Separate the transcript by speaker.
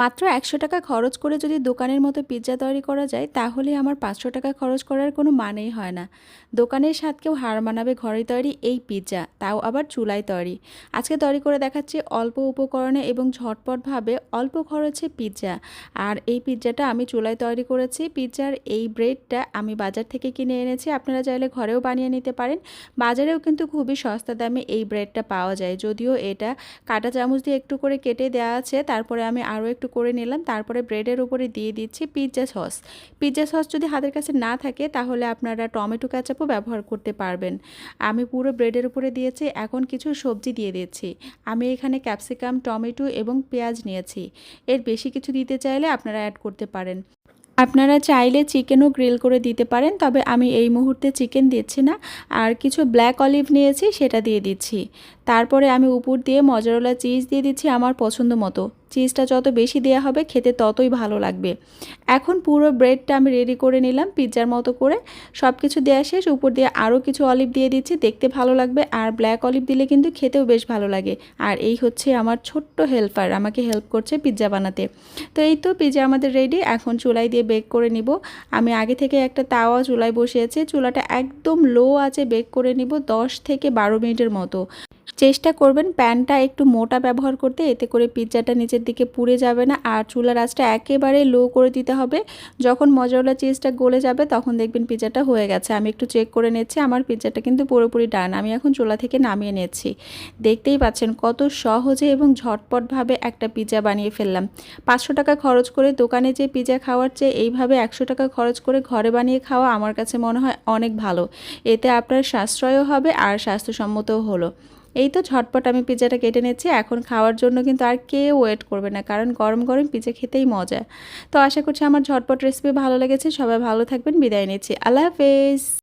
Speaker 1: মাত্র একশো টাকা খরচ করে যদি দোকানের মতো পিৎজা তৈরি করা যায়, তাহলে আমার পাঁচশো টাকা খরচ করার কোনো মানেই হয় না। দোকানের স্বাদকেও হার মানাবে ঘরে তৈরি এই পিৎজা, তাও আবার চুলায় তৈরি। আজকে তৈরি করে দেখাচ্ছি অল্প উপকরণে এবং ঝটপটভাবে অল্প খরচে পিৎজা। আর এই পিৎজাটা আমি চুলায় তৈরি করেছি। পিৎজার এই ব্রেডটা আমি বাজার থেকে কিনে এনেছি। আপনারা চাইলে ঘরেও বানিয়ে নিতে পারেন। বাজারেও কিন্তু খুবই সস্তা দামে এই ব্রেডটা পাওয়া যায়। যদিও এটা কাটা চামচ দিয়ে একটু করে কেটে দেওয়া আছে। তারপরে আমি আরও একটু করে নিলাম। তারপরে ব্রেডের উপরে দিয়ে দিচ্ছি পিৎজা সস পিৎজা সস যদি হাতের কাছে না থাকে, তাহলে আপনারা টমেটো ক্যাচাপও ব্যবহার করতে পারবেন। আমি পুরো ব্রেডের উপরে দিয়েছি, এখন কিছু সবজি দিয়ে দিচ্ছি। আমি এখানে ক্যাপসিকাম টমেটো এবং পেঁয়াজ নিয়েছি। এর বেশি কিছু দিতে চাইলে আপনারা অ্যাড করতে পারেন। আপনারা চাইলে চিকেনও গ্রিল করে দিতে পারেন, তবে আমি এই মুহূর্তে চিকেন দিচ্ছি না। আর কিছু ব্ল্যাক অলিভ নিয়েছি, সেটা দিয়ে দিচ্ছি। তারপরে আমি উপর দিয়ে মজারলা চিজ দিয়ে দিচ্ছি আমার পছন্দ মতো। চিজটা যত বেশি দেওয়া হবে খেতে ততই ভালো লাগবে। এখন পুরো ব্রেডটা আমি রেডি করে নিলাম, পিৎজার মতো করে। সব কিছু দেওয়া শেষ, উপর দিয়ে আরও কিছু অলিভ দিয়ে দিচ্ছি, দেখতে ভালো লাগবে। আর ব্ল্যাক অলিভ দিলে কিন্তু খেতেও বেশ ভালো লাগে। আর এই হচ্ছে আমার ছোট্ট হেল্পার আমাকে হেল্প করছে পিৎজা বানাতে। তো এই তো পিৎজা আমাদের রেডি এখন চুলাই দিয়ে বেক করে নিব। আমি আগে থেকে একটা তাওয়া চুলায় বসিয়েছি, চুলাটা একদম লো আছে বেক করে নিব দশ থেকে বারো মিনিটের মতো। চেষ্টা করবেন প্যানটা একটু মোটা ব্যবহার করতে, এতে করে পিৎজাটা নিচের দিকে পুড়ে যাবে না আর চুলার আঁচটা একেবারে লো করে দিতে হবে। যখন মজাওয়ালা চিজটা গলে যাবে, তখন দেখবেন পিৎজাটা হয়ে গেছে। আমি একটু চেক করে নিচ্ছি, আমার পিৎজাটা কিন্তু পুরোপুরি ডান আমি এখন চুলা থেকে নামিয়ে নিচ্ছি। দেখতেই পাচ্ছেন কত সহজে এবং ঝটপটভাবে একটা পিৎজা বানিয়ে ফেললাম। পাঁচশো টাকা খরচ করে দোকানে যে পিৎজা খাওয়ার চেয়ে এইভাবে একশো টাকা খরচ করে ঘরে বানিয়ে খাওয়া আমার কাছে মনে হয় অনেক ভালো। এতে আপনার সাশ্রয়ও হবে আর স্বাস্থ্যসম্মতও হলো। এই তো ঝটপট আমি পিজাটা কেটে নিচ্ছি। এখন খাওয়ার জন্য কিন্তু আর কেউ ওয়েট করবে না, কারণ গরম গরম পিজা খেতেই মজা। তো আশা করছি আমার ঝটপট রেসিপি ভালো লেগেছে, সবাই ভালো থাকবেন, বিদায় নিচ্ছি। আল্লাহ হাফেজ।